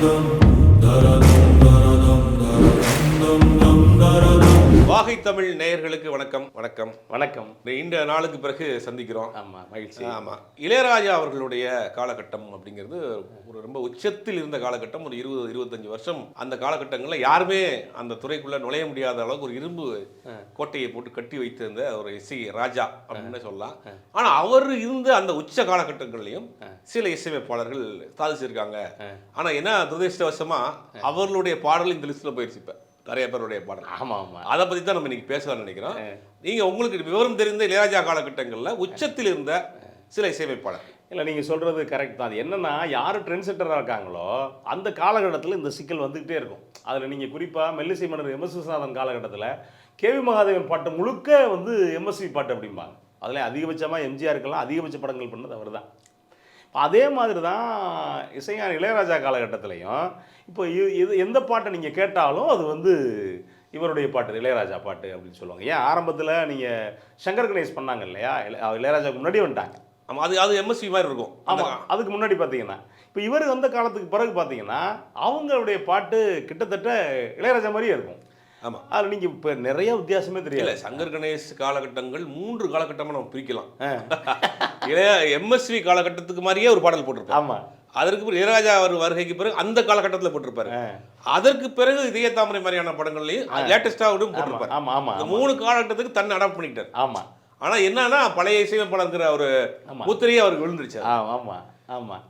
Господом வாகை தமிழ் நேயர்களுக்கு வணக்கம். வணக்கம். வணக்கம். இந்த நாளுக்கு பிறகு சந்திக்கிறோம். ஆமா மகிழ்ச்சி. ஆமா. இளையராஜா அவர்களுடைய காலகட்டம் அப்படிங்கிறது ஒரு ரொம்ப உச்சத்தில் இருந்த காலகட்டம் ஒரு இருபது இருபத்தஞ்சு வருஷம் அந்த காலகட்டங்களில் யாருமே அந்த துறைக்குள்ள நுழைய முடியாத அளவுக்கு ஒரு இரும்பு கோட்டையை போட்டு கட்டி வைத்திருந்த ஒரு இசை ராஜா அப்படின்னு சொல்லலாம். ஆனா அவர் இருந்த அந்த உச்ச காலகட்டங்கள்லையும் சில இசையமைப்பாளர்கள் சாதிச்சிருக்காங்க. ஆனா என்ன துரதிருஷ்டவசமா அவர்களுடைய பாடல் இந்த லிஸ்ட்ல போயிடுச்சு இப்ப. நிறைய பேருடைய பாடல். ஆமா ஆமா. அதை பத்தி தான் நம்ம இன்னைக்கு பேசலாம்னு நினைக்கிறோம். நீங்க உங்களுக்கு விவரம் தெரிந்த இளையராஜா காலகட்டங்கள்ல உச்சத்தில் இருந்த சில இசையமைப்பாளர். இல்ல நீங்க சொல்றது கரெக்ட் தான். அது என்னன்னா யாரு ட்ரெண்ட் செட்டரா இருக்காங்களோ அந்த காலகட்டத்தில் இந்த சிக்கல் வந்துகிட்டே இருக்கும். அதுல நீங்க குறிப்பா மெல்லிசை மன்னர் எம் எஸ் விஸ்வநாதன் காலகட்டத்தில் கேவி மகாதேவன் பாட்டு முழுக்க வந்து எம்எஸ்வி பாட்டு அப்படிம்பாங்க. அதில் அதிகபட்சமாக எம்ஜிஆருக்கெல்லாம் அதிகபட்ச படங்கள் பண்ணது அவர் தான் அதே மாதிரி தான் இசைஞானி இளையராஜா காலகட்டத்திலையும் இப்போ இது எந்த பாட்டை நீங்கள் கேட்டாலும் அது வந்து இவருடைய பாட்டு இளையராஜா பாட்டு அப்படின்னு சொல்லுவாங்க. ஏன் ஆரம்பத்தில் நீங்கள் சங்கர் கணேஷ் பண்ணாங்க இல்லையா? இளைய- இளையராஜாவுக்கு முன்னாடி வந்துட்டாங்க. ஆமா அது அது எம்எஸ்வி மாதிரி இருக்கும். ஆமாம் அதுக்கு முன்னாடி பார்த்தீங்கன்னா இப்போ இவர் வந்த காலத்துக்கு பிறகு பார்த்தீங்கன்னா அவங்களுடைய பாட்டு கிட்டத்தட்ட இளையராஜா மாதிரியே இருக்கும். ஆமா. அதில் நீங்கள் இப்போ நிறைய வித்தியாசமே தெரியல சங்கர் கணேஷ் காலகட்டங்கள் மூன்று காலகட்டமா நம்ம பிரிக்கலாம். இளைய எம்எஸ்வி காலகட்டத்துக்கு மாதிரியே ஒரு பாடல் போட்டிருப்பார். ஆமாம் அதற்கு பிறகு இளையராஜா அவர் வருகைக்கு பிறகு அந்த காலகட்டத்தில் போட்டிருப்பாரு. அதற்கு பிறகு இதய தாமரை மாதிரியான படங்கள்லையும் லேட்டஸ்டா விடும் போட்டிருப்பாரு. ஆமாம் ஆமாம் இந்த மூணு காலகட்டத்துக்கு தன்னை அடாப்ட் பண்ணிக்கிட்டார். ஆமாம் ஆனா என்னன்னா பழைய இசையமைப்பாளருங்கிற ஒரு. முத்திரையே அவருக்கு விழுந்துருச்சு ஆமாம் ஆமாம்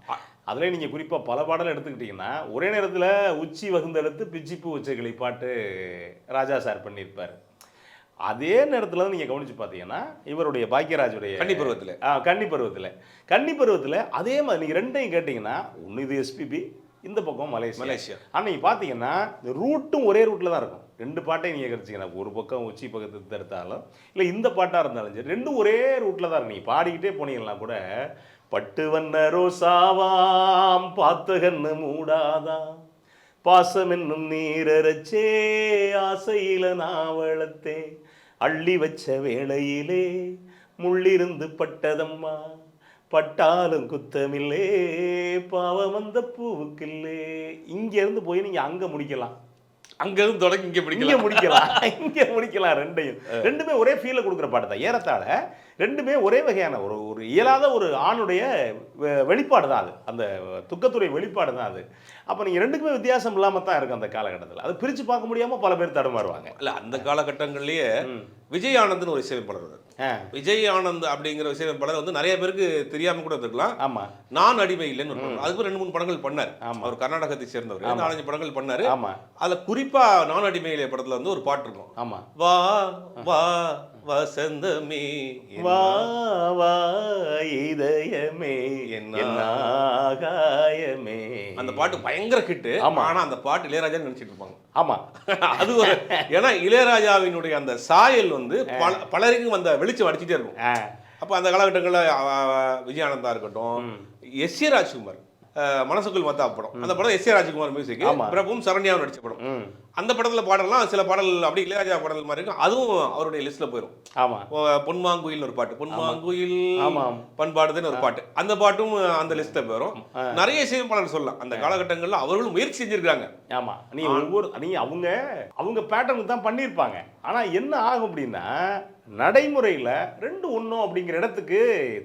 அதில் நீங்கள் குறிப்பாக பல பாடல் எடுத்துக்கிட்டிங்கன்னா ஒரே நேரத்தில் உச்சி வகுந்தெடுத்து பிச்சிப்பூ உச்சகிளி பாட்டு ராஜா சார் பண்ணியிருப்பார். அதே நேரத்தில் தான் நீங்கள் கவனிச்சு பார்த்தீங்கன்னா இவருடைய பாக்யராஜுடைய கன்னி பருவத்துல. ஆ கன்னி பருவத்தில். கன்னி பருவத்தில் அதே மாதிரி நீங்கள் ரெண்டையும் கேட்டிங்கன்னா ஒன்று இது எஸ்பிபி இந்த பக்கம் மலேசியா. மலேசியா. ஆனால் நீங்கள் பார்த்தீங்கன்னா இந்த ரூட்டும் ஒரே ரூட்டில் தான் இருக்கும். ரெண்டு பாட்டையும் நீங்கள் கிடைச்சிங்கன்னா ஒரு பக்கம் உச்சி பக்கத்து எடுத்தாலும் இல்லை இந்த பாட்டாக இருந்தாலும் சரி ரெண்டும் ஒரே ரூட்டில் தான் இருக்கும். நீங்கள் பாடிக்கிட்டே போனீங்கன்னா கூட பட்டு வண்ண ரோசாவாம் பார்த்த கண்ணு மூடாதாம் பாசம் என்னும் நீரரச்சே ஆசையில நான் அள்ளி வச்ச வேளையிலே முள்ளிருந்து பட்டதம்மா. பட்டாலும் குத்தமில்லே பாவம் வந்த பூவுக்கில்லே. இங்க இருந்து போய் நீங்க அங்க முடிக்கலாம். அங்க இருந்து தொடங்கி இங்க பிடிக்கலாம் முடிக்கலாம். இங்க முடிக்கலாம் ரெண்டையும். ரெண்டுமே ஒரே ஃபீலை கொடுக்குற பாட்டு தான். ஏறத்தாழ ரெண்டுமே ஒரே வகையான ஒரு ஒரு இயலாத ஒரு ஆணுடைய வெளிப்பாடு தான் அது. அந்த துக்கத்துடைய வெளிப்பாடு தான் அது. அப்போ நீங்கள் ரெண்டுக்குமே வித்தியாசம் இல்லாமல் தான் இருக்கும் அந்த காலகட்டத்தில். அது பிரித்து பார்க்க முடியாமல் பல பேர் தடுமாறுவாங்க. இல்ல அந்த காலகட்டங்கள்லயே விஜய் ஆனந்த்னு ஒரு இசையமைப்பாளர் விஜய் ஆனந்த் அப்படிங்கிற இசையமைப்பாளர் வந்து நிறைய பேருக்கு தெரியாம கூட இருந்திருக்கலாம். ஆமாம் நான் அடிமை இல்லைன்னு. அதுக்கு ரெண்டு மூணு படங்கள் பண்ணார். ஆமா. அவர் கர்நாடகத்தை சேர்ந்தவர். நாலஞ்சு படங்கள் பண்ணாரு. ஆமாம் அதுல குறிப்பா நான் அடிமை படத்துல வந்து ஒரு பாட்டு இருக்கும். ஆமாம் வா வா வசந்தமே வா வா இதயமே ஆகாயமே. அந்த பாட்டு பயங்கர ஹிட்டு. ஆமா. ஆனா அந்த பாட்டு இளையராஜா நினைச்சிட்டு இருப்பாங்க. ஆமாம் அது ஒரு ஏன்னா இளையராஜாவினுடைய அந்த சாயல் வந்து பல பலருக்கும் அந்த வெளிச்சம் அடிச்சுட்டே இருக்கும். அப்போ அந்த காலகட்டங்களில் விஜயானந்தா இருக்கட்டும் எஸ் ஏ ராஜ்குமார் மனசுக்குள் மத்தா படம் அந்த படம் எஸ் ஏ ராஜ்குமார் மியூசிக் ஆமா. பிரபுவும் சரண்யாவும் நடிச்ச படம். அந்த படத்துல பாடலாம் சில பாடல் அப்படி இளையராஜா பாடல் மாதிரி இருக்கும். அதுவும் அவருடைய லிஸ்ட்ல போயிடும் ஆமாம் பொன்மாங்குயில்னு ஒரு பாட்டு. பொன்மாங்குயில் ஆமாம். பண்பாடுதுன்னு ஒரு பாட்டு. அந்த பாட்டும் அந்த லிஸ்ட்ல போயிடும் நிறைய இசையமைப்பாளர் சொல்லலாம். அந்த காலகட்டங்கள்ல அவர்களும் முயற்சி செஞ்சிருக்காங்க ஆமா. நீ ஒவ்வொரு நீ அவங்க அவங்க பேட்டர்னுக்கு தான் பண்ணியிருப்பாங்க. ஆனா என்ன ஆகும் அப்படின்னா நடைமுறையில ரெண்டு ஒண்ணும் அப்படிங்கிற இடத்துக்கு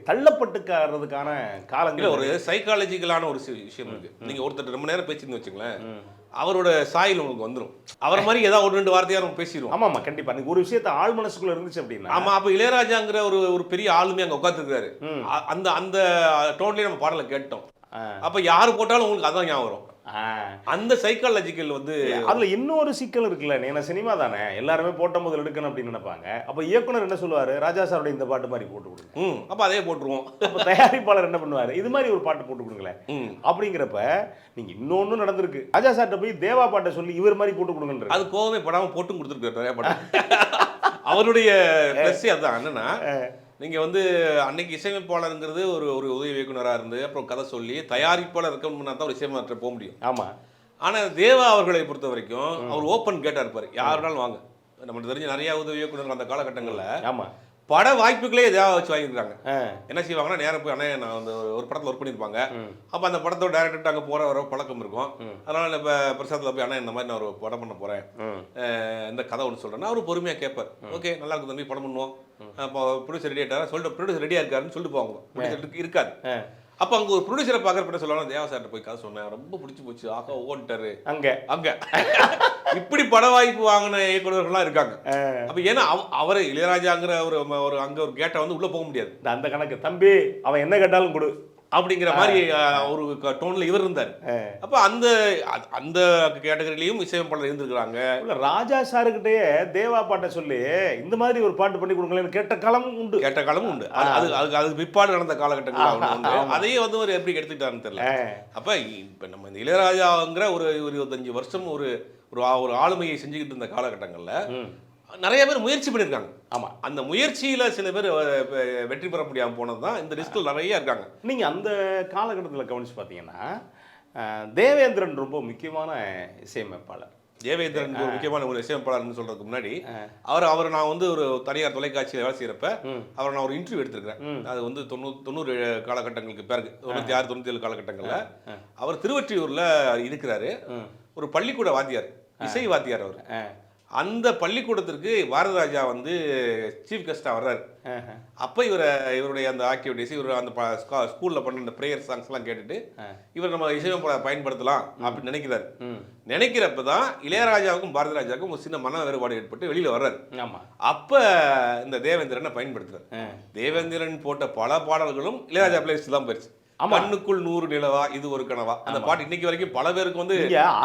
தள்ளப்பட்டுக்காரதுக்கான இல்ல காலங்கள் ஒரு சைக்காலஜிக்கலான ஒரு விஷயம் இருக்கு. நீங்க ஒருத்தர் ரொம்ப நேரம் பேசிருந்து வச்சுங்களேன் அவரோட சாயல் உங்களுக்கு வந்துரும். அவர் மாதிரி ஏதாவது ஒரு ரெண்டு வார்த்தையா நம்ம பேசிடுவோம் ஆமா ஆமா கண்டிப்பா. நீங்க ஒரு விஷயத்த ஆழ் மனசுக்குள்ள இருந்துச்சு அப்படின்னா. ஆமா அப்ப இளையராஜாங்கிற ஒரு ஒரு பெரிய ஆளுமே அங்க உட்காந்துருக்காரு. அந்த அந்த டோன்லயே நம்ம பாடலை கேட்டோம். அப்ப யாரு போட்டாலும் உங்களுக்கு அதான் ஞாபகம் வரும். அந்த சைக்காலஜிக்கல் வந்து அதுல இன்னொரு சிக்கல் இருக்குல்ல நீ சினிமா தானே எல்லாருமே போட்ட முதல் எடுக்கணும் அப்படின்னு நினைப்பாங்க. அப்ப இயக்குனர் என்ன சொல்லுவாரு? ராஜா சாருடைய இந்த பாட்டு மாதிரி போட்டு கொடுங்க. ம். அப்ப அதே போட்டுருவோம். அப்ப தயாரிப்பாளர் என்ன பண்ணுவாரு? இது மாதிரி ஒரு பாட்டு போட்டு கொடுங்களேன். அப்படிங்கிறப்ப நீங்க இன்னொன்னு நடந்திருக்கு. ராஜா சார்ட்ட போய் தேவா பாட்டை சொல்லி இவர் மாதிரி போட்டு கொடுங்கன்ற அது கோவமே படாம போட்டும் கொடுத்துருக்காரு அவருடைய அதான். என்னன்னா நீங்க வந்து அன்னைக்கு இசையமைப்பாளருங்கிறது ஒரு ஒரு உதவி இயக்குனரா இருந்து அப்புறம் கதை சொல்லி தயாரிப்பாளர் இருக்கணும்னா தான் ஒரு இசையமைப்பாளர் போக முடியும். ஆமா. ஆனா தேவா அவர்களை பொறுத்த வரைக்கும் அவர் ஓப்பன் கேட்டா இருப்பாரு யாருனாலும் வாங்க. நமக்கு தெரிஞ்ச நிறைய உதவி இயக்குனர் அந்த காலகட்டங்கள்ல. ஆமா. பட வாய்ப்புகளே தேவை வச்சு வாங்கியிருக்காங்க. என்ன செய்வாங்கன்னா நேரா போய் அண்ணே நான் வந்து ஒரு படத்தில் ஒர்க் பண்ணியிருப்பாங்க. அப்போ அந்த படத்தோட டேரக்டர் அங்கே போகிற வர பழக்கம் இருக்கும். அதனால இப்போ பிரசாத்தில் போய் அண்ணா இந்த மாதிரி நான் ஒரு படம் பண்ண போகிறேன். இந்த கதை ஒன்று சொல்கிறேன்னா அவர் பொறுமையாக கேட்பார். ஓகே நல்லா இருக்கு தம்பி படம் பண்ணுவோம். அப்போ ப்ரொடியூசர் ரெடி ஆகிட்டாரா சொல்லிட்டு ப்ரொடியூசர் ரெடியாக இருக்காருன்னு சொல்லிட்டு போவாங்க. ப்ரொடியூசர் இருக்காது. அப்போ அங்கே ஒரு ப்ரொடியூசரை பார்க்குறப்ப சொல்லுவாங்க தேவா சார்ட்ட போய் கதை சொன்னேன். ரொம்ப பிடிச்சி போச்சு. ஆகா ஓன்ட்டாரு அங்க. அங்க. இப்படி பட வாய்ப்பு வாங்கின இயக்குநர்கள்லாம் இருக்காங்க. அப்ப ஏன்னா அவ- அவரு இளையராஜாங்கிற ஒரு ஒரு அங்க ஒரு கேட்டை வந்து உள்ள போக முடியாது. அந்த கணக்கு. தம்பி அவன் என்ன கேட்டாலும் கொடு. அப்படிங்கிற மாதிரி ஒரு டோன்ல இவர் இருந்தார். அப்ப அந்த அந்த கேட்டகரியிலையும் இசையமைப்பாளர் இருந்திருக்கிறாங்க. இல்ல ராஜா சாருக்கிட்டயே தேவா பாட்டை சொல்லி இந்த மாதிரி ஒரு பாட்டு பண்ணி கொடுங்களேன்னு கேட்ட காலமும் உண்டு. கேட்ட காலமும் உண்டு. அது அது அதுக்கு அதுக்கு பிற்பாடு நடந்த காலகட்டங்கள். அதையே வந்து ஒரு எப்படி எடுத்துக்கிட்டாருன்னு தெரியல. அப்ப இப்ப நம்ம இந்த இளையராஜாங்கிற ஒரு இருபத்தஞ்சு வருஷம் ஒரு ஒரு ஒரு ஆளுமையை செஞ்சுக்கிட்டு இருந்த காலகட்டங்கள்ல. நிறைய பேர் முயற்சி பண்ணியிருக்காங்க ஆமா அந்த முயற்சியில சில பேர் வெற்றி பெற முடியாம போனது தான் இந்த லிஸ்ட்டில் நிறைய இருக்காங்க நீங்க அந்த காலகட்டத்தில் கவனிச்சு பார்த்தீங்கன்னா தேவேந்திரன் ரொம்ப முக்கியமான இசையமைப்பாளர் தேவேந்திரன் ஒரு முக்கியமான ஒரு இசையமைப்பாளர்னு சொல்றதுக்கு முன்னாடி அவர் அவர் நான் வந்து ஒரு தனியார் தொலைக்காட்சியில் வேலை செய்யறப்ப. அவரை நான் ஒரு இன்டர்வியூ எடுத்திருக்கிறேன். அது வந்து தொண்ணூறு தொண்ணூறு காலகட்டங்களுக்கு பிறகு தொண்ணூற்றி ஆறு தொண்ணூற்றி ஏழு காலகட்டங்கள்ல அவர் திருவற்றியூர்ல இருக்கிறாரு. ஒரு பள்ளிக்கூட வாத்தியார் இசை வாத்தியார் அவர். அந்த பள்ளிக்கூடத்திற்கு பாரதராஜா வந்து சீஃப் கெஸ்டா வர்றாரு. அப்போ இவரை இவருடைய அந்த ஆக்டிவிட்டிஸ் இவர் அந்த ஸ்கூலில் பண்ண அந்த ப்ரேயர் சாங்ஸ்லாம் கேட்டுட்டு இவர் நம்ம இசையமைப்பாளர் பயன்படுத்தலாம் அப்படின்னு நினைக்கிறாரு. நினைக்கிறப்ப தான் இளையராஜாவுக்கும் பாரதிராஜாவுக்கும் ஒரு சின்ன மன வேறுபாடு ஏற்பட்டு வெளியில வர்றாரு. ஆமா. அப்ப இந்த தேவேந்திரனை பயன்படுத்துறாரு. தேவேந்திரன் போட்ட பல பாடல்களும் இளையராஜா பிளேஸ் தான் போயிருச்சு. ஆமா. கண்ணுக்குள் நூறு நிலவா இது ஒரு கனவா? அந்த பாட்டு இன்னைக்கு வரைக்கும் பல பேருக்கு வந்து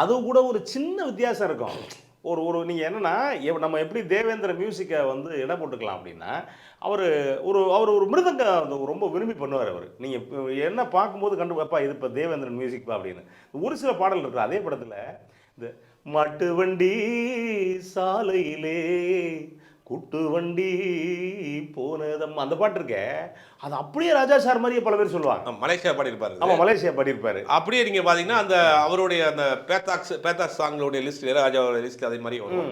அது கூட ஒரு சின்ன வித்தியாசம் இருக்கும். ஒரு ஒரு நீங்கள் என்னென்னா நம்ம எப்படி தேவேந்திர மியூசிக்கை வந்து இடம் போட்டுக்கலாம் அப்படின்னா அவர் ஒரு அவர் ஒரு மிருதங்க ரொம்ப விரும்பி பண்ணுவார் அவர். நீங்கள் என்ன பார்க்கும்போது கண்டு அப்பா இது இப்போ தேவேந்திரன் மியூசிக்பா அப்படின்னு. ஒரு சில பாடல் இருக்குது அதே படத்தில் இந்த மட்டு வண்டி சாலையிலே குட்டு வண்டி போனதம். அந்த பாட்டு இருக்கே? அது அப்படியே ராஜா சார் மாதிரியே பல பேர் சொல்லுவாங்க. மலேசியா பாடியிருப்பாரு ஆமாம் மலேசியா பாடியிருப்பாரு. அப்படியே நீங்க பாத்தீங்கன்னா அந்த அவருடைய அந்த பேத்தாக்ஸ் பேத்தாக்ஸ் சாங்களுடைய லிஸ்ட் இளையராஜாவோட லிஸ்ட் அதே மாதிரி வரும்.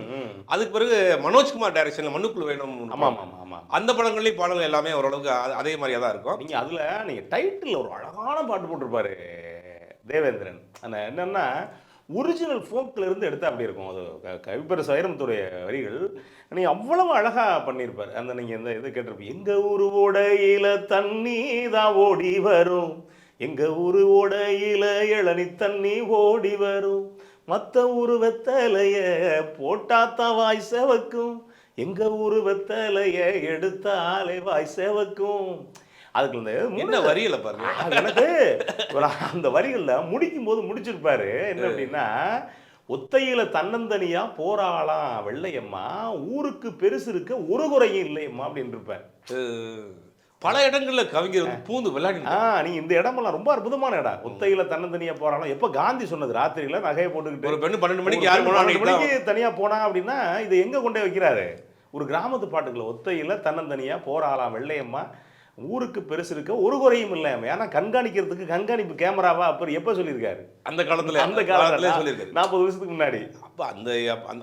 அதுக்கு பிறகு மனோஜ்குமார் டைரக்ஷன்ல மண்ணுக்குள் வேணும். ஆமாம் ஆமாம் ஆமாம் அந்த படங்கள்லயும் பாடல்கள் எல்லாமே ஓரளவுக்கு அதே மாதிரியா தான் இருக்கும். நீங்க அதுல நீங்க டைட்டில் ஒரு அழகான பாட்டு போட்டிருப்பாரு. தேவேந்திரன். அந்த என்னன்னா ஒரிஜினல் ஃபோக்கிலிருந்து இருந்து அப்படி இருக்கும். அது கவிப்பர் சைரமத்துடைய வரிகள். நீ அவ்வளவு அழகாக பண்ணியிருப்பார். அந்த நீங்கள் இந்த இது கேட்டிருப்பீங்க. எங்கள் ஊரு ஓடையில தண்ணி தான் ஓடி வரும். எங்கள் ஊரு ஓடையில இளநி தண்ணி ஓடி வரும். மற்ற ஊரு வெத்தலைய போட்டாத்தான் வாய் செவக்கும். எங்கள் ஊரு வெத்தலைய எடுத்தாலே வாய் செவக்கும். அதுக்கு இந்த என்ன வரியில பாருங்க? எனக்கு அந்த வரிகள்ல முடிக்கும் போது முடிச்சிருப்பாரு. என்ன அப்படின்னா ஒத்தையில தன்னந்தனியா போராளாம் வெள்ளையம்மா ஊருக்கு பெருசு இருக்க ஒரு குறையும் இல்லையம்மா அப்படின்னு இருப்பார். அஹ், பல இடங்கள்ல கவிஞர் வந்து பூந்து விளையாடி ஆ நீங்க இந்த இடமெல்லாம் ரொம்ப அற்புதமான இடம். ஒத்தையில தன்னந்தனியா போறாளாம் எப்ப காந்தி சொன்னது ராத்திரியில நகையை போட்டுக்கிட்டு ஒரு பெண்ணு பன்னெண்டு மணிக்கு யார் பன்னெண்டு மணிக்கு தனியா போனா அப்படின்னா இதை எங்க கொண்டே வைக்கிறாரு? ஒரு கிராமத்து பாட்டுக்குள்ள ஒத்தையில தன்னந்தனியா போராளாம் வெள்ளையம்மா ஊருக்கு பெருசு இருக்க ஒரு குறையும் இல்லை ஏன்னா கண்காணிக்கிறதுக்கு கண்காணிப்பு கேமராவா அப்புறம் எப்ப சொல்லியிருக்காரு? அந்த காலத்துல அந்த காலத்துல. சொல்லியிருக்காரு. நாற்பது வருஷத்துக்கு முன்னாடி. அப்ப அந்த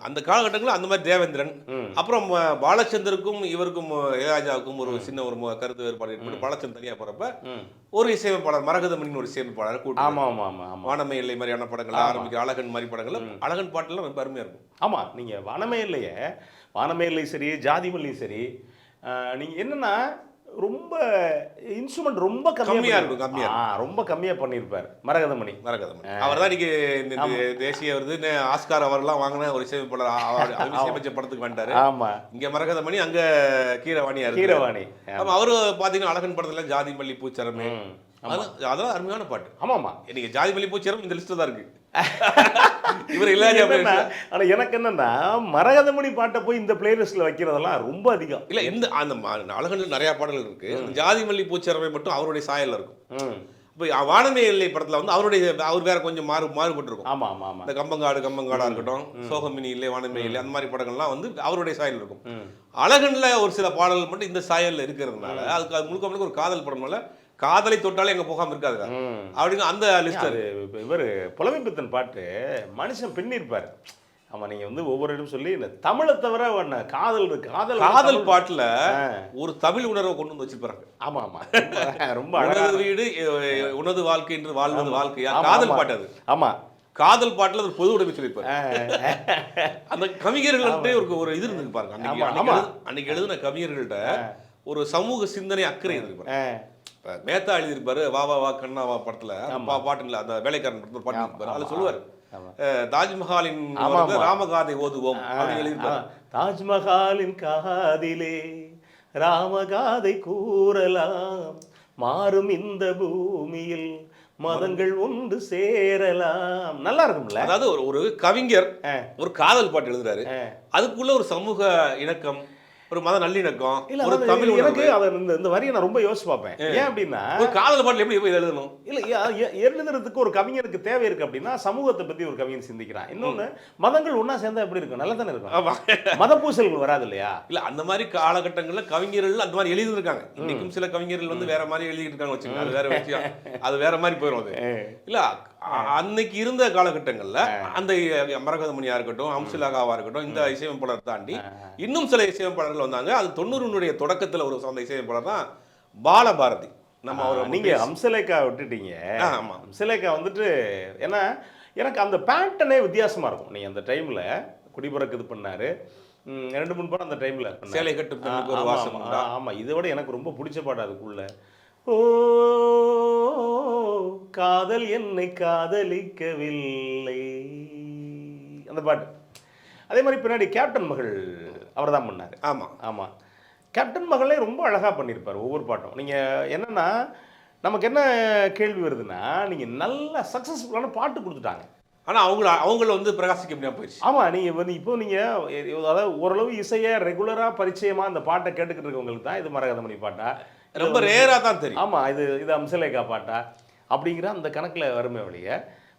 அந்த- காலகட்டங்களில் அந்த மாதிரி தேவேந்திரன். அப்புறம் பாலச்சந்தருக்கும் இவருக்கும் அஹ், இளையராஜாவுக்கும் ஒரு சின்ன ஒரு கருத்து வேறுபாடு ஏற்பட்டு பாலச்சந்தர் தனியா போறப்ப ம். ஒரு இசையமைப்பாளர் மரகதமணின்னு ஒரு இசையமைப்பாளர் கூட்டு ஆமா ஆமா ஆமா ஆமா. வானமை இல்லை மாதிரியான படங்கள் ஆரம்பிக்கிற அழகன் மாதிரி படங்கள் அழகன் பாட்டுலாம் ரொம்ப அருமையா இருக்கும். ஆமா நீங்க வானமே இல்லையே வானமே இல்லை சரி ஜாதி மல்லியும் சரி ஆஹ், நீங்க என்னன்னா ரொம்ப இன்ஸ்ட்ருமெண்ட் ரொம்ப கம்மியா கம்மியா இருக்கும், கம்மியா ஆ ரொம்ப கம்மியா பண்ணியிருப்பார் மரகதமணி. மரகதமணி. அவர் தான் இன்னைக்கு தேசிய விருது நே- ஆஸ்கார் அவர்லாம் வாங்கின ஒரு இசையமைப்பாளர். இசையமைச்ச படத்துக்கு வந்துட்டாரு. ஆமா. இங்க மரகதமணி அங்க கீரவாணியா இருக்கு கீரவாணி. ஆமா. அவரு பாத்தீங்கன்னா அழகன் படத்துல ஜாதி மல்லி பூச்சரமே. அதெல்லாம் அருமையான பாட்டு. ஆமாமா. இன்னைக்கு ஜாதி மல்லி பூச்சரம் இந்த லிஸ்ட்ல தான் இருக்கு. இவர் playlist- ஆனா எனக்கு என்னன்னா மரகதமணி பாட்டை போய் இந்த பிளேலிஸ்ட்ல வைக்கிறதெல்லாம் ரொம்ப அதிகம். இல்ல இந்த அந்த அழகன்ல நிறைய பாடல்கள் இருக்கு. அந்த ஜாதி மல்லி பூச்சரமை மட்டும் அவருடைய சாயல்ல இருக்கும். இப்போ வானமே இல்லை படத்துல வந்து அவருடைய அவர் வேற கொஞ்சம் மாறு மாறுபட்டிருக்கும். ஆமா ஆமா ஆமா. இந்த கம்பங்காடு கம்பங்காடா இருக்கட்டும் சோகமினி இல்லை வானமே இல்லை அந்த மாதிரி படங்கள்லாம் வந்து அவருடைய சாயல் இருக்கும். அழகன்ல ஒரு சில பாடல்கள் மட்டும் இந்த சாயல்ல இருக்கிறதுனால அதுக்கு அது முழுக்க முழுக்க ஒரு காதல் படம்னால காதலை தொட்டாலே எங்க போகாம இருக்காது. அப்படின்னு அந்த லிஸ்ட் அது இவர் புலமைப்பித்தன் பாட்டு மனுஷன் பின்னிருப்பார். ஆமா நீங்க வந்து ஒவ்வொரு இடம் சொல்லி இந்த தமிழை தவிர காதல் காதல் காதல் பாட்டுல. ஒரு தமிழ் உணர்வை கொண்டு வந்து வச்சிருப்பாங்க ஆமா ஆமா. ரொம்ப- ரொம்ப அழகா உனது வீடு உனது வாழ்க்கை என்று வாழ்வது வாழ்க்கையா? காதல். பாட்டு அது. ஆமா. காதல் பாட்டுல அது பொது உடைமை சொல்லியிருப்பாரு. அந்த கவிஞர்கள்ட்ட ஒரு ஒரு இது இருந்துக்கு பாருங்க. அன்னைக்கு அன்னைக்கு எழுதின கவிஞர்கள்ட்ட ஒரு சமூக சிந்தனை அக்கறை பாருங்க. இப்ப மேத்தா எழுதியிருப்பாரு வா வா வா கண்ணா வா படத்துல. பா பாட்டுல அந்த வேலைக்காரன் படத்துல பாட்டு இருப்பாரு அதுல சொல்லுவாரு. தாஜ்மஹாலின். ராமகாதை ஓதுவோம் தாஜ்மஹாலின் காதிலே ராமகாதை கூறலாம் மாறும் இந்த பூமியில் மதங்கள் ஒன்று சேரலாம். நல்லா இருக்கும்ல? அதாவது ஒரு ஒரு கவிஞர். ஒரு காதல் பாட்டு எழுதுறாரு. அதுக்குள்ள ஒரு சமூக இணக்கம் ஒரு மத நல்லிணக்கம் இல்ல ஒரு தமிழ் எனக்கு. அதை இந்த இந்த வரியை நான் ரொம்ப யோசிச்சு பார்ப்பேன். ஏன் அப்படின்னா ஒரு காதல் பாட்டுல எப்படி எப்படி எழுதணும்? இல்ல எழுதுறதுக்கு ஒரு கவிஞருக்கு தேவை இருக்கு அப்படின்னா சமூகத்தை பத்தி ஒரு கவிஞன் சிந்திக்கிறான். இன்னொன்னு மதங்கள் ஒண்ணா சேர்ந்தா எப்படி இருக்கும்? நல்லா தானே இருக்கும். மத பூசல்கள் வராது இல்லையா? இல்ல அந்த மாதிரி காலகட்டங்கள்ல கவிஞர்கள் அந்த மாதிரி எழுதியிருக்காங்க இன்னைக்கும் சில கவிஞர்கள் வந்து வேற மாதிரி எழுதிட்டு இருக்காங்க வச்சுக்கோங்க. அது வேற விஷயம். அது வேற மாதிரி போயிடும் அது. இல்ல அன்னைக்கு இருந்த காலகட்டங்கள்ல அந்த மரகதமணியா இருக்கட்டும் அம்சிலாகாவா இருக்கட்டும் இந்த இசையமைப்பாளர் தாண்டி இன்னும் சில இசையமைப்பாளர்கள் வந்தாங்க. அது தொண்ணூறுனுடைய தொடக்கத்துல ஒரு அந்த இசையமைப்பாளர் தான் பாலபாரதி. நம்ம அவர் நீங்க அம்சலேக்கா விட்டுட்டீங்க. ஆ, ஆமா. அம்சலேக்கா வந்துட்டு ஏன்னா எனக்கு அந்த பேட்டர்னே வித்தியாசமா இருக்கும். நீங்க அந்த டைம்ல குடிபறக்கு இது பண்ணாரு. ரெண்டு மூணு படம் அந்த டைம்ல. சேலை கட்டு ஒரு வாசம் ஆமா, உண்டா? ஆமா இதை விட எனக்கு ரொம்ப பிடிச்ச பாட்டு அதுக்குள்ள. ஓ காதல் என்னை காதலிக்கவில்லை. அந்த பாட்டு. அதே மாதிரி பின்னாடி கேப்டன் மகள் அவர் தான் பண்ணாரு. ஆமா. ஆமாம் கேப்டன் மகளே ரொம்ப அழகாக பண்ணியிருப்பார் ஒவ்வொரு பாட்டும். நீங்கள் என்னன்னா நமக்கு என்ன கேள்வி வருதுன்னா நீங்கள் நல்ல சக்ஸஸ்ஃபுல்லான பாட்டு கொடுத்துட்டாங்க. ஆனா அவங்கள அவங்கள வந்து பிரகாசிக்க முடியாம போயிடுச்சு. ஆமாம் நீங்கள் வந்து இப்போ நீங்கள் அதாவது ஓரளவு இசையை ரெகுலராக பரிச்சயமாக அந்த பாட்டை கேட்டுக்கிட்டு இருக்கவங்களுக்கு தான் இது மரகதமணி பாட்டா. ரொம்ப ரேரா தான் தெரியும். ஆமாம் இது இது அம்சலேகா பாட்டா. அப்படிங்கிற அந்த கணக்கில் வருமே வழிய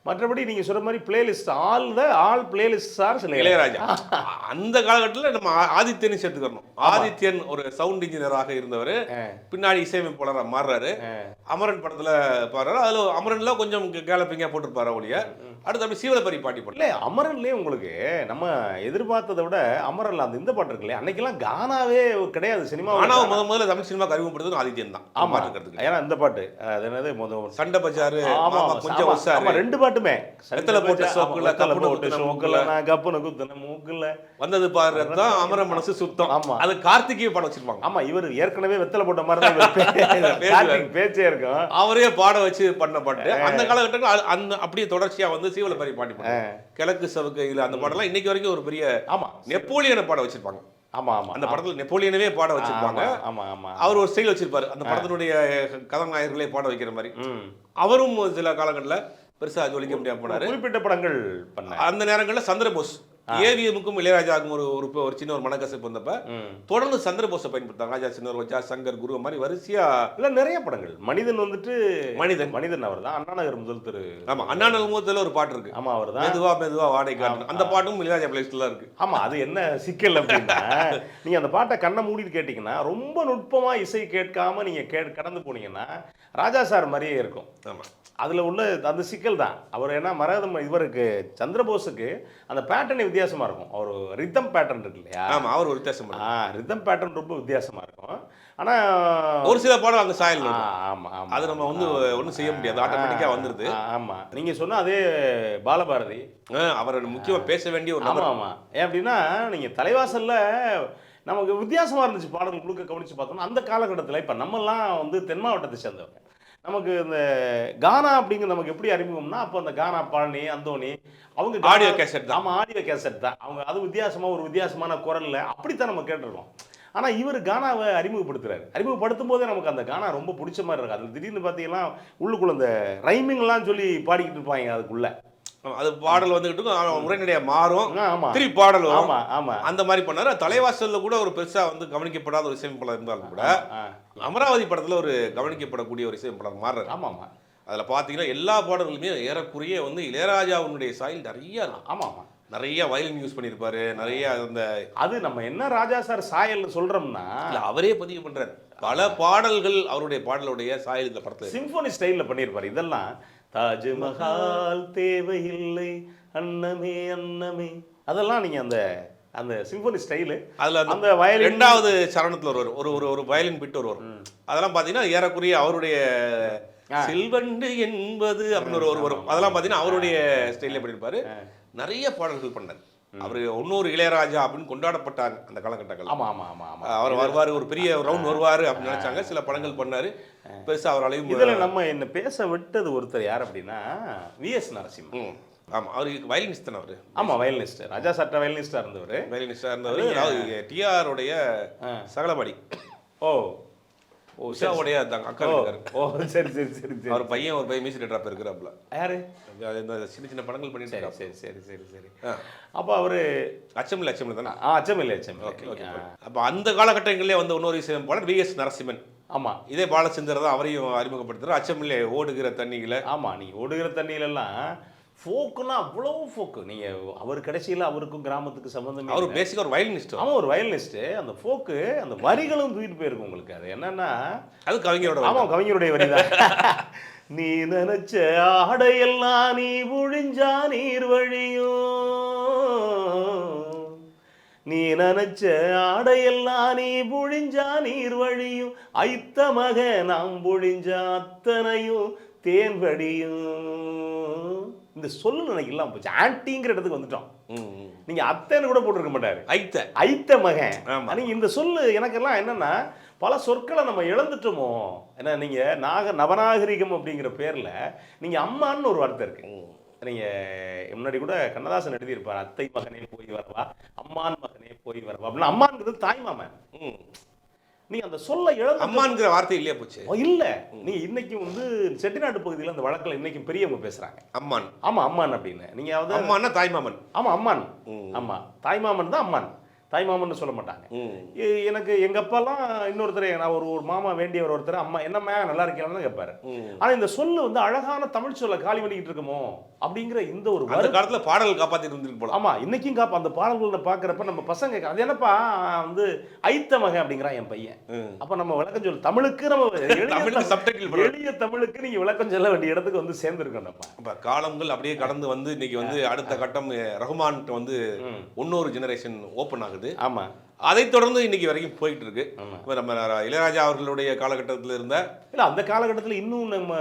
மற்றபடி நீங்கள் சொல்கிற மாதிரி playlist all the all playlist sir சில இளையராஜா. அந்த காலகட்டத்தில் நம்ம ஆதித்யனை சேர்த்துக்கணும். ஆதித்யன் ஒரு சவுண்ட் இன்ஜினியராக இருந்தவர். பின்னாடி இசையமைப்பாளராக மாறுறாரு. அமரன் படத்துல பாடுறாரு. அதுல அமரன்ல கொஞ்சம் கேலப்பிங்கா போட்டிருப்பாரு ஒழிய. அடுத்து அப்படி சீவலப்பரி பாட்டி பாடல இல்லை அமரன்லேயே உங்களுக்கு நம்ம எதிர்பார்த்ததை விட அமரன்ல அந்த இந்த பாட்டு இருக்குல்லையே? அன்னைக்கெல்லாம் கானாவே கிடையாது சினிமா ஆனா முத முதல்ல தமிழ் சினிமாக்கு அறிமுகப்படுத்துறது ஆதித்யன் தான். ஆமா. இருக்கிறதுக்கு. ஏன்னா இந்த பாட்டு அது என்னது சண்டை பஜாரு கொஞ்சம் ஆமா, உஷாரு. பாட்டுமே. வெத்தலை போட்ட சோக்குல, கப்புனு போட்டு சோக்குல. நான் கப்புனு குத்துன மூக்குல. வந்தது பாரு தான் அமர மனசு சுத்தம். ஆமா. அது கார்த்திகேய படம் வச்சிருப்பாங்க. ஆமா இவர் ஏற்கனவே வெத்தலை போட்ட மாதிரி தான் பேச்சே இருக்கும். அவரே பாட வச்சு பண்ண பாட்டு. அந்த காலகட்டத்தில் அது- அந்த அப்படியே தொடர்ச்சியா வந்து சீவலப்பரி பாட்டி பாட்டு கிழக்கு சவுக்கையில் அந்த பாடலாம் இன்னைக்கு வரைக்கும் ஒரு பெரிய ஆமா. நெப்போலியனை பாட வச்சிருப்பாங்க. ஆமா ஆமா. அந்த படத்துல நெப்போலியனவே பாட வச்சிருப்பாங்க. ஆமா ஆமா. அவர் ஒரு ஸ்டைல் வச்சிருப்பாரு. அந்த படத்தினுடைய கதாநாயகர்களே பாட வைக்கிற மாதிரி. அவரும் சில காலங்கள்ல பெருசா ஜொலிக்க முடியாம போனாரு. குறிப்பிட்ட படங்கள் பண்ண அந்த நேரங்கள்ல சந்திரபோஸ். ஏவிஎமுக்கும் இளையராஜாவுக்கும் ஒரு ஒரு ஒரு சின்ன ஒரு மனக்கசப்பு வந்தப்ப. தொடர்ந்து சந்திரபோஸை பயன்படுத்தாங்க ராஜா சின்னர் வச்சா சங்கர் குரு மாதிரி வரிசையா இல்ல நிறைய படங்கள். மனிதன் வந்துட்டு மனிதன். மனிதன் அவர் தான் அண்ணா நகர் முதல் திரு. ஆமா அண்ணா நல்முகத்துல ஒரு பாட்டு இருக்கு. ஆமா அவர் தான் மெதுவா மெதுவா வாடகை காட்டு அந்த பாட்டும் இளையராஜா பிளேஸ்ல இருக்கு. ஆமா அது என்ன சிக்கல் அப்படின்னா நீங்க அந்த பாட்டை கண்ணை மூடிட்டு கேட்டீங்கன்னா ரொம்ப நுட்பமா இசை கேட்காம நீங்க கே கடந்து போனீங்கன்னா ராஜா சார் மாதிரியே இருக்கும். ஆமா. அதுல உள்ள அந்த சிக்கல் தான். அவர் என்ன மரகதம் இவருக்கு சந்திரபோஸுக்கு அந்த பேட்டர்னே வித்தியாசமா இருக்கும். அவர் ரித்தம் பேட்டர்ன் இருக்கு இல்லையா ஆமா அவர் ஒரு வித்தியாசம். ஆ ரித்தம் பேட்டர்ன் ரொம்ப வித்தியாசமா இருக்கும். ஆனா ஒரு சில பாடம் அந்த சாயல் ஆ, இருக்கும். ஆமா ஆமா அது நம்ம வந்து ஒண்ணும் செய்ய முடியாது. ஆட்டோமேட்டிக்கா வந்துருது. ஆ, ஆமா. நீங்க சொன்ன அதே பாலபாரதி. அவர் முக்கியமா பேச வேண்டிய ஒரு ஆமா நபர். ஆமா ஏன் அப்படின்னா நீங்க தலைவாசல்ல நமக்கு வித்தியாசமா இருந்துச்சு பாடல் முழுக்க கவனிச்சு பார்த்தோம்னா அந்த காலகட்டத்தில் இப்போ நம்மலாம் வந்து தென் மாவட்டத்தை சேர்ந்தவங்க. நமக்கு இந்த கானா அப்படிங்கிற நமக்கு எப்படி அறிமுகம்னா அப்போ அந்த கானா பழனி அந்தோணி அவங்க ஆடியோ கேசட் தான். ஆமா ஆடியோ கேசட் தான். அவங்க அது வித்தியாசமா ஒரு வித்தியாசமான குரல்ல அப்படித்தான் நம்ம கேட்டிருக்கோம். ஆனா இவர் கானாவை அறிமுகப்படுத்துறாரு. அறிமுகப்படுத்தும் போதே நமக்கு அந்த கானா ரொம்ப பிடிச்ச மாதிரி இருக்கு. அது திடீர்னு பார்த்தீங்கன்னா உள்ளுக்குள்ள இந்த ரைமிங்லாம் சொல்லி பாடிக்கிட்டு இருப்பாங்க அதுக்குள்ள. அது பாடல் வந்துகிட்டு இருக்கும். உரைநடையா மாறும். ஆ, ஆமா. திருப்பி பாடல் வரும். ஆமா ஆமா. அந்த மாதிரி பண்ணாரு. தலைவாசல்ல கூட ஒரு பெருசா வந்து கவனிக்கப்படாத ஒரு இசையமைப்பாளர் இருந்தாலும் கூட அமராவதி படத்துல ஒரு கவனிக்கப்படக்கூடிய ஒரு இசையமைப்பாளர் மாறுறாரு. ஆமா ஆமா அதுல பாத்தீங்கன்னா எல்லா பாடல்களுமே ஏறக்குறைய வந்து இளையராஜாவுடைய சாயல் நிறைய இருக்கும். ஆமா ஆமா நிறைய வயலின் யூஸ் பண்ணியிருப்பாரு நிறைய அந்த அது நம்ம என்ன ராஜா சார் சாயல்னு சொல்றோம்னா இல்ல, அவரே பதிவு பண்றாரு. பல பாடல்கள் அவருடைய பாடலுடைய சாயல் இந்த படத்துல. சிம்பொனி ஸ்டைல்ல பண்ணியிருப்பாரு இதெல்லாம் தாஜ்மஹால் தேவையில்லை அன்னமே அன்னமே. அதெல்லாம் நீங்க அந்த அந்த சிம்பனி ஸ்டைலு அதுல அந்த வயலின் ரெண்டாவது சரணத்துல ஒரு ஒரு ஒரு ஒரு வயலின் பிட் ஒரு வரும் அதெல்லாம் பாத்தீங்கன்னா ஏறக்குறைய அவருடைய செல்வண்டு என்பது அப்படின்னு ஒரு ஒரு அதெல்லாம் பாத்தீங்கன்னா அவருடைய ஸ்டைல்ல பண்ணியிருப்பாரு. நிறைய பாடல்கள் பண்ணார். அவர் இன்னொரு இளையராஜா அப்படின்னு கொண்டாடப்பட்டாங்க அந்த காலகட்டங்கள் ஆமா ஆமா ஆமா ஆமா. அவர் வருவாரு ஒரு பெரிய ரவுண்ட் வருவாரு அப்படின்னு நினைச்சாங்க. சில படங்கள் பண்ணாரு. பெருசா அவராலையும் இதுல நம்ம என்ன பேச விட்டது ஒருத்தர் யார் அப்படின்னா விஎஸ் நரசிம்மன். ம். ஆமா அவருக்கு வயலினிஸ்ட் தானே அவரு? ஆமா வயலினிஸ்ட் ராஜா சட்ட வயலினிஸ்டா இருந்தவர். வயலினிஸ்டா இருந்தவர். டிஆருடைய சகலபாடி. ஓ. ஓ உஷாவுடைய அந்த அக்கா ஓ. சரி சரி சரி சரி. அவர் பையன் ஒரு பையன் மியூசிக் டேரக்டர் இருக்கிறாப்ல யாரு? இந்த சின்ன சின்ன படங்கள் பண்ணிட்டு சரி சரி சரி சரி. அப்போ அவரு அச்சமில்லை அச்சமில்லை தானே? ஆ அச்சமில்லை அச்சமில்லை ஓகே ஓகே அப்போ அந்த காலகட்டங்களிலே வந்த இன்னொரு விஷயம் பாடல் விஎஸ் நரசிம்மன். ஆமா. இதே பாலச்சந்தர் தான் அவரையும் அறிமுகப்படுத்துறாரு. அச்சமில்லை ஓடுகிற தண்ணிகளை. ஆமா நீ ஓடுகிற தண்ணியிலெல்லாம் ஃபோக்குன்னா அவ்வளோ ஃபோக்கு. நீங்க அவர் கடைசியில அவருக்கும் கிராமத்துக்கு சம்மந்தமே அவர். பேசிக்காக ஒரு வயலினிஸ்ட் ஆமா ஒரு வயலினிஸ்ட் அந்த ஃபோக்கு அந்த வரிகளும் தூக்கிட்டு போயிருக்கும் உங்களுக்கு. அது என்னன்னா அது கவிஞரோட ஆமா கவிஞருடைய வரிதான். நீ நினைச்ச ஆடையெல்லாம் நீ புழிஞ்சா நீர் வழியும். நீ நினைச்ச ஆடையெல்லாம் நீ புழிஞ்சா நீர் வழியும். ஐத்த மக நாம் புழிஞ்சா அத்தனையும் தேன் வடியும். இந்த சொல்லு எனக்கு இல்லாம போச்சு. ஆன்ட்டிங்கிற இடத்துக்கு வந்துட்டோம். நீங்க அத்தைன்னு கூட போட்டிருக்க மாட்டாரு. ஐத்த. ஐத்த மகன். நீங்க இந்த சொல்லு எனக்கெல்லாம் என்னன்னா பல சொற்களை நம்ம இழந்துட்டோமோ ஏன்னா நீங்க நாக நவநாகரிகம் அப்படிங்கிற பேர்ல நீங்க அம்மான்னு ஒரு வார்த்தை இருக்கு. நீங்க முன்னாடி கூட கண்ணதாசன் எழுதியிருப்பார் அத்தை மகனே போய் வரவா அம்மான் மகனே போய் வரவா அப்படின்னு. அம்மான்றது தாய்மாமன் ம். நீ அந்த சொல்ல இழந்து அம்மாங்கிற வார்த்தை இல்லையா போச்சு? இல்ல. நீ இன்னைக்கும் வந்து செட்டிநாட்டு பகுதியில் அந்த வழக்கில் இன்னைக்கும் பெரியவங்க பேசுறாங்க. அம்மான். ஆமா அம்மான் அப்படின்னு. நீங்க அதாவது அம்மான்னா தாய்மாமன். ஆமா அம்மான். ம். ஆமா. தாய்மாமன் தான் அம்மான். தாய்மாமன் சொல்ல மாட்டாங்க. எனக்கு எங்க அப்பாலாம் இன்னொருத்தர் நான் ஒரு ஒரு மாமா வேண்டியவர் ஒருத்தர் அம்மா என்னம்மா நல்லா இருக்கீங்களான்னு தான் கேட்பாரு. ஆனா இந்த சொல்லு வந்து அழகான தமிழ் சொல்ல காலி பண்ணிக்கிட்டு இருக்குமோ? அப்படிங்கிற இந்த ஒரு அந்த காலத்துல பாடல் காப்பாத்தி இருந்துட்டு போலாம் ஆமா இன்னைக்கும் காப்ப அந்த பாடல்களை பாக்குறப்ப நம்ம பசங்க அது என்னப்பா வந்து ஐத்த மகன் அப்படிங்கிறான் என் பையன். அப்ப நம்ம விளக்கம் சொல்ல தமிழுக்கு நம்ம போடணும். எளிய தமிழுக்கு நீங்க விளக்கம் சொல்ல வேண்டிய இடத்துக்கு வந்து சேர்ந்துருக்கோம் நம்ம அப்ப காலங்கள் அப்படியே கடந்து வந்து இன்னைக்கு வந்து அடுத்த கட்டம் ரஹ்மான் வந்து. இன்னொரு ஜெனரேஷன் ஓப்பன் ஆகுது ஆமா அதைத் தொடர்ந்து இன்னைக்கு வரைக்கும் போயிட்டு இருக்கு. இப்ப நம்ம இளையராஜா அவர்களுடைய காலகட்டத்தில் இருந்த இல்ல அந்த காலகட்டத்துல இன்னும் நம்ம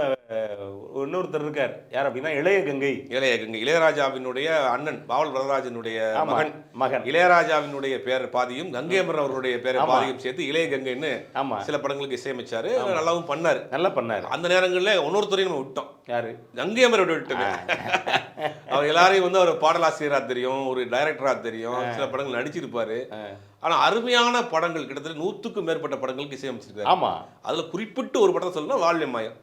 இன்னொருத்தர் இருக்கார். யார் அப்படின்னா இளைய கங்கை. இளைய கங்கை. இளையராஜாவினுடைய அண்ணன் பாவல் வரதராஜனுடைய மகன். மகன். இளையராஜாவினுடைய பேர் பாதியும் கங்கை அமரன் அவர்களுடைய பேரை. பாதியும் சேர்த்து இளைய கங்கைன்னு ஆமா. சில படங்களுக்கு இசையமைச்சாரு. நல்லாவும் பண்ணாரு. நல்லா பண்ணாரு. அந்த நேரங்களில் இன்னொருத்தரையும் நம்ம விட்டோம். யாரு? கங்கை அமரோட விட்டுங்க அவர் எல்லாரையும் வந்து அவர் பாடலாசிரியரா தெரியும் ஒரு டைரக்டரா தெரியும். சில படங்கள் நடிச்சிருப்பாரு. ஆனா அருமையான படங்கள் கிட்டத்தட்ட நூத்துக்கும் மேற்பட்ட படங்களுக்கு இசையமைச்சிருக்காரு. ஆமா. அதுல குறிப்பிட்டு ஒரு படத்தை சொல்லணும் வாழ்வே மாயம்.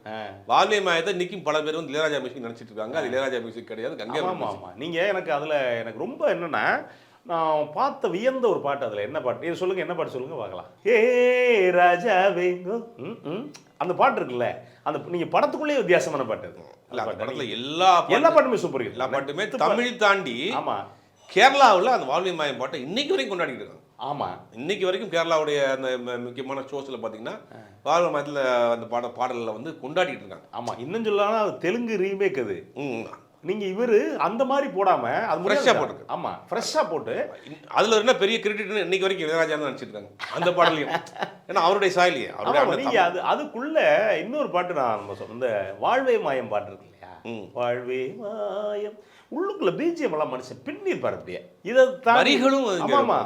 வாழ்வே மாயத்தை இன்னைக்கும் பல பேர் வந்து இளையராஜா மியூசிக் நினைச்சிட்டு இருக்காங்க அது இளையராஜா மியூசிக் கிடையாது கங்கை ஆமா அமரன் ஆமா ஆமா. நீங்க எனக்கு அதுல எனக்கு ரொம்ப என்னன்னா நான் பார்த்த வியந்த ஒரு பாட்டு அதுல. என்ன பாட்டு? இது சொல்லுங்க என்ன பாட்டு சொல்லுங்க பார்க்கலாம். ஏ ராஜாவே ம், ம். அந்த பாட்டு இருக்குல்ல அந்த நீங்க படத்துக்குள்ளேயே வித்தியாசமான பாட்டு அது. இல்ல அந்த. படத்துல எல்லா எல்லா பாட்டு பாட்டுமே சூப்பர் எல்லா பாட்டுமே தமிழ் தாண்டி ஆமா. கேரளாவுல அந்த வாழ்வே மாயம் பாட்டை இன்னைக்கு வரைக்கும் கொண்டாடிட்டு இருக்காங்க. ஆமா. இன்னைக்கு வரைக்கும் கேரளாவுடைய அந்த முக்கியமான ஷோஸ்ல பாத்தீங்கன்னா வாழ்வை மாயத்துல அந்த பாட பாடல்ல வந்து கொண்டாடிட்டு இருக்காங்க. ஆமா. இன்னும் சொல்லலாம் அது தெலுங்கு ரீமேக் அது. ம். நீங்க இவரு அந்த மாதிரி போடாம அது Fresh ஆ முடியாது. போட்டிருக்கு. ஆமா. ஃப்ரெஷ்ஷா போட்டு அதுல என்ன பெரிய கிரெடிட் இன்னைக்கு வரைக்கும் இளையராஜா தான் நினைச்சிட்டு இருக்காங்க. அந்த பாடலையும். ஏன்னா அவருடைய சாயலியே. அவருடைய ஆமா, அண்ணன் நீங்க அது அதுக்குள்ள இன்னொரு பாட்டு நான் நம்ம சொன்ன இந்த வாழ்வே மாயம் பாட்டு இருக்கு. வாழ்வே மாயம். உள்ளுக்குள்ள பிஜிஎம் எல்லாம் மனுஷன் பின்னிருப்பாரு அப்படியே இதை வரிகளும்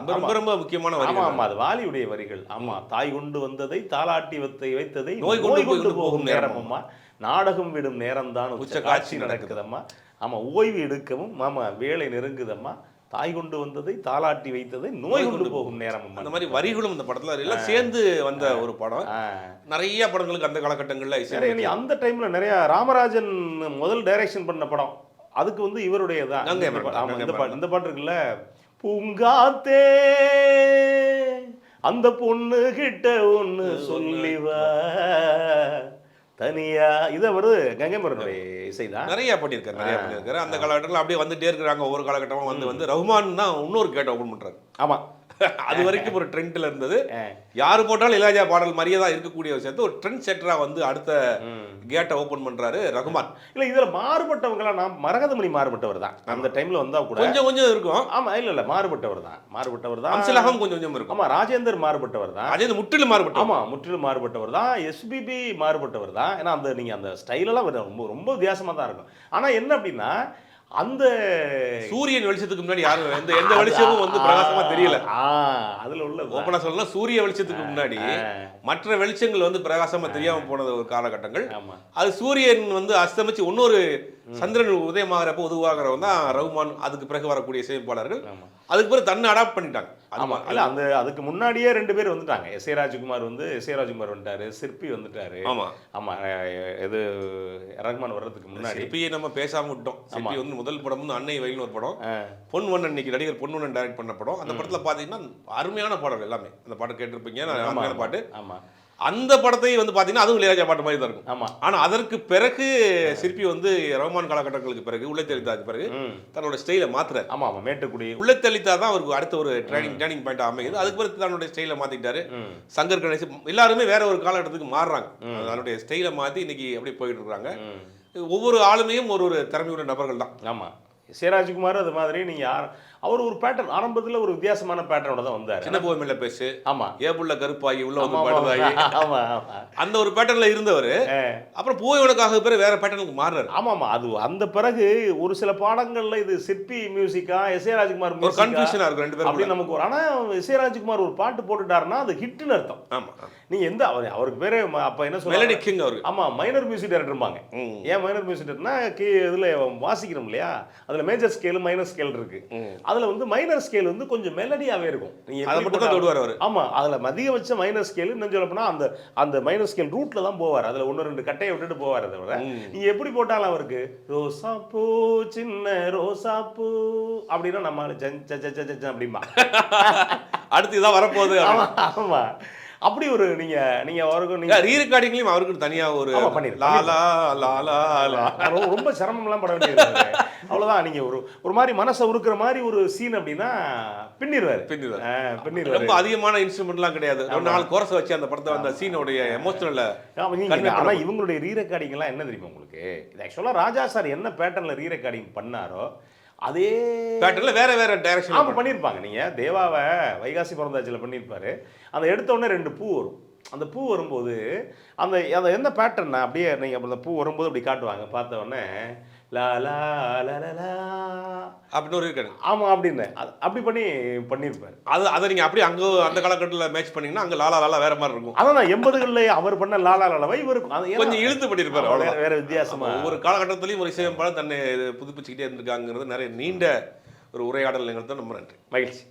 ரொம்ப ரொம்ப முக்கியமான ஆமா வரிகள். ஆமா அது வாலியுடைய வரிகள். ஆமா தாய் கொண்டு வந்ததை தாலாட்டி வைத்தை வைத்ததை நோய் கொண்டு போகும் நேரமம்மா நாடகம் விடும் நேரம் தான் உச்ச காட்சி நடக்குதம்மா. ஆமா ஓய்வு எடுக்கவும் ஆமா வேலை நெருங்குதம்மா. தாய் கொண்டு வந்ததை தாலாட்டி வைத்ததை நோய் கொண்டு போகும் நேரம் அந்த மாதிரி வரிகளும் இந்த படத்துல எல்லாம் சேர்ந்து வந்த ஒரு படம். நிறைய படங்களுக்கு அந்த காலகட்டங்கள்ல அந்த டைம்ல நிறைய ராமராஜன் முதல் டைரக்ஷன் பண்ண படம். அதுக்கு வந்து இவருடைய தான் இந்த. பாட்டு இந்த பாட்டு இருக்குல்ல? பூங்காத்தே அந்த பொண்ணு கிட்ட ஒண்ணு சொல்லி வா தனியா இதை வருது கங்கை மரனுடைய இசைதான். நிறைய பண்ணியிருக்காரு நிறைய பண்ணியிருக்காரு அந்த காலகட்டத்தில் அப்படியே வந்துட்டே இருக்கிறாங்க ஒவ்வொரு காலகட்டமா வந்து வந்து ரஹ்மான் தான் இன்னொரு கேட்ட ஓப்பன் பண்றாரு. ஆமா. அது வரைக்கும் ஒரு ட்ரெண்ட்ல இருந்தது. யாரு போட்டாலும் இளையராஜா பாடல் மாதிரியே தான் இருக்கக்கூடிய விஷயத்தை ஒரு ட்ரெண்ட் செட்டரா வந்து அடுத்த. கேட்டை ஓபன் பண்றாரு ரகுமான். இல்ல இதுல மாறுபட்டவங்களாம் நான் மரகதமணி மாறுபட்டவர் தான். அந்த டைம்ல வந்தா கூட கொஞ்சம் கொஞ்சம் இருக்கும். ஆமா இல்ல இல்ல மாறுபட்டவர் தான். மாறுபட்டவர் தான். அம்சலகம் கொஞ்சம் கொஞ்சம் இருக்கும். ஆமா ராஜேந்தர் மாறுபட்டவர் தான். அதே இந்த முற்றிலும் மாறுபட்டோம் ஆமா முற்றிலும் மாறுபட்டவர் தான். எஸ்பிபி மாறுபட்டவர் தான். ஏன்னா அந்த நீங்க அந்த ஸ்டைலெல்லாம் ரொம்ப ரொம்ப வித்தியாசமா தான் இருக்கும். ஆனா என்ன அப்படின்னா அந்த சூரியன் வெளிச்சத்துக்கு முன்னாடி யாரும் எந்த எந்த வெளிச்சமும் வந்து பிரகாசமா தெரியல. அதுல உள்ள ஓப்பனா சொல்லலாம் சூரிய வெளிச்சத்துக்கு முன்னாடி மற்ற வெளிச்சங்கள் வந்து பிரகாசமா தெரியாம போனது ஒரு காலகட்டங்கள். அது சூரியன் வந்து அஸ்தமிச்சு இன்னொரு சந்திரன் உதயமாகிறப்ப உதவாகிறவன் தான் ரகுமான். அதுக்கு பிறகு வரக்கூடிய இசையமைப்பாளர்கள் அதுக்கு பிறகு தன்னை அடாப்ட் பண்ணிட்டாங்க. அது ஆமா இல்ல அந்த அதுக்கு முன்னாடியே ரெண்டு பேர் வந்துட்டாங்க. எஸ். ஏ. ராஜ்குமார் வந்து எஸ். ஏ. ராஜ்குமார் வந்துட்டாரு சிற்பி வந்துட்டாரு. ஆமா. ஆமா அஹ், இது ரஹ்மான் வர்றதுக்கு முன்னாடி. சிற்பியை நம்ம பேசாம விட்டோம். சிற்பி வந்து முதல் படம் வந்து அன்னை வயல்னு ஒரு படம். பொன் வண்ணன் இன்னைக்கு நடிகர் பொன் வண்ணன் டைரக்ட் பண்ண படம். அந்த படத்துல பாத்தீங்கன்னா அருமையான பாடல் எல்லாமே. அந்த பாட்டு கேட்டிருப்பீங்க அருமையான பாட்டு. ஆமா. அந்த படத்தை வந்து பாத்தீங்கன்னா அதுவும் இளையராஜா பாட்டு மாதிரி தான் இருக்கும். ஆமா. ஆனா அதற்கு பிறகு சிற்பி வந்து ரஹ்மான் காலகட்டங்களுக்கு பிறகு உள்ள தெளித்தாக்கு பிறகு தன்னோட ஸ்டைலை மாத்துறாரு. ஆமா ஆமா மேட்டுக்குடி. உள்ள தெளித்தா தான் அவருக்கு அடுத்த ஒரு ட்ரைனிங் டேர்னிங் பாயிண்ட் அமையுது. அதுக்கு பிறகு தன்னுடைய ஸ்டைலை மாத்திக்கிட்டாரு. ம். சங்கர் கணேஷ் எல்லாருமே வேற ஒரு காலகட்டத்துக்கு மாறுறாங்க. அதனுடைய ஸ்டைலை மாத்தி இன்னைக்கு அப்படியே போயிட்டு இருக்காங்க ஒவ்வொரு ஆளுமையும் ஒரு ஒரு திறமையுள்ள நபர்கள் தான். ஆமா. எஸ் ஏ ராஜ்குமார் அது மாதிரி நீங்க யார் அவர் ஒரு பேட்டர்ன் ஆரம்பத்துல ஒரு வித்தியாசமான பேட்டர்னோட தான் வந்தாரு. சின்ன போய் பேசு. ஆமா. ஏபுள்ள கருப்பாகி உள்ள வந்து பாடுதாகி ஆமா ஆமா அந்த ஒரு பேட்டர்ன்ல இருந்தவர். அப்புறம் பூயவனுக்காக பேர் வேற பேட்டர்னுக்கு மாறுறாரு. ஆமா ஆமா. அது அந்த பிறகு ஒரு சில பாடங்கள்ல இது சிற்பி மியூசிக்கா எஸ். ஏ. ராஜ்குமார் ஒரு music-ஆ? கன்ஃபியூஷனா இருக்கும் ரெண்டு பேரும் அப்படி நமக்கு ஒரு ஆனா எஸ். ஏ. ராஜ்குமார் ஒரு பாட்டு போட்டுட்டாருன்னா அது ஹிட்னு அர்த்தம். ஆமா. நீங்க எந்த அவர் அவருக்கு பேரு அப்ப என்ன சொல்லுவாங்க? கிங் அவருக்கு ஆமா மைனர் மியூசிக் டைரக்டர்பாங்க. ஏன் மைனர் மியூசிக் டைரக்டர்னா கீ இதுல வாசிக்கிறோம் இல்லையா? அதுல மேஜர் ஸ்கேல் மைனர் ஸ்கேல் இருக்கு. அதுல வந்து மைனர் ஸ்கேல் வந்து கொஞ்சம் மெலடியாவே இருக்கும். நீங்க அதை மட்டும் தொடுவார் அவரு. ஆமா அதுல அதிகபட்ச மைனர் ஸ்கேல் இன்னும் சொல்ல போனா அந்த அந்த மைனர் ஸ்கேல் ரூட்ல தான் போவார். அதுல ஒன்னு ரெண்டு கட்டையை விட்டுட்டு போவார் அதை விட. ம். நீங்க எப்படி போட்டாலும் அவருக்கு ரோசா பூ சின்ன ரோசா பூ அப்படின்னா நம்ம அப்படிம்பா. அடுத்து இதான் வரப்போகுது. ஆமா ஆமா. அப்படி ஒரு நீங்க நீங்க அவருக்கு நீங்க ரீ ரெக்கார்டிங்லயும் அவருக்கு தனியா ஒரு லாலா லாலா லா ரொம்ப- சிரமம்லாம் பட வேண்டியது. அவ்வளவுதான் நீங்க ஒரு ஒரு மாதிரி மனசை உருக்குற மாதிரி ஒரு சீன் அப்படின்னா பின்னிடுவாரு பின்னிடுவாரு. பின்னிடுவாரு ரொம்ப அதிகமான இன்ஸ்ட்ருமெண்ட்லாம் கிடையாது. ஒரு நாலு கோரஸ் வச்சு அந்த படத்தை அந்த சீனோடைய எமோஷனல் ஆமா, நீங்க convey ஆனா இவங்களுடைய ரீ ரெக்கார்டிங் எல்லாம் என்ன தெரியுமா உங்களுக்கு? இது ஆக்சுவலா ராஜா சார் என்ன பேட்டர்ன்ல ரீ ரெக்கார்டிங் பண்ணாரோ அதே பேட்டர்ல வேற வேற டைரக்ஷன் பண்ணியிருப்பாங்க நீங்க தேவாவை வைகாசி பிறந்தாச்சில் பண்ணியிருப்பாரு அந்த எடுத்த உடனே ரெண்டு பூ வரும். அந்த பூ வரும்போது அந்த அந்த என்ன பேட்டர்னா அப்படியே நீங்க அப்ப அந்த பூ வரும்போது அப்படி காட்டுவாங்க. பார்த்த உடனே அப்படின்னு ஒரு இருக்காரு ஆமா அப்படின்னு அப்படி பண்ணி பண்ணியிருப்பாரு. அது அதை நீங்க அப்படியே அங்க அந்த காலகட்டத்தில் மேட்ச் பண்ணீங்கன்னா அங்க லாலா லாலா வேற மாதிரி இருக்கும். அதான் எண்பதுகள்ல அவர் பண்ண லாலா லாலாவை இவர் கொஞ்சம் இழுத்து பண்ணிருப்பாரு வேற அவ்வளவுதான். வேற வித்தியாசமா. ஒவ்வொரு காலகட்டத்திலையும் ஒரு இசையமைப்பாளர் தன்னை புதுப்பிச்சுக்கிட்டே இருந்திருக்காங்கிறது நிறைய நீண்ட ஒரு உரையாடல் நிகழ்த்த ரொம்ப நன்றி. மகிழ்ச்சி.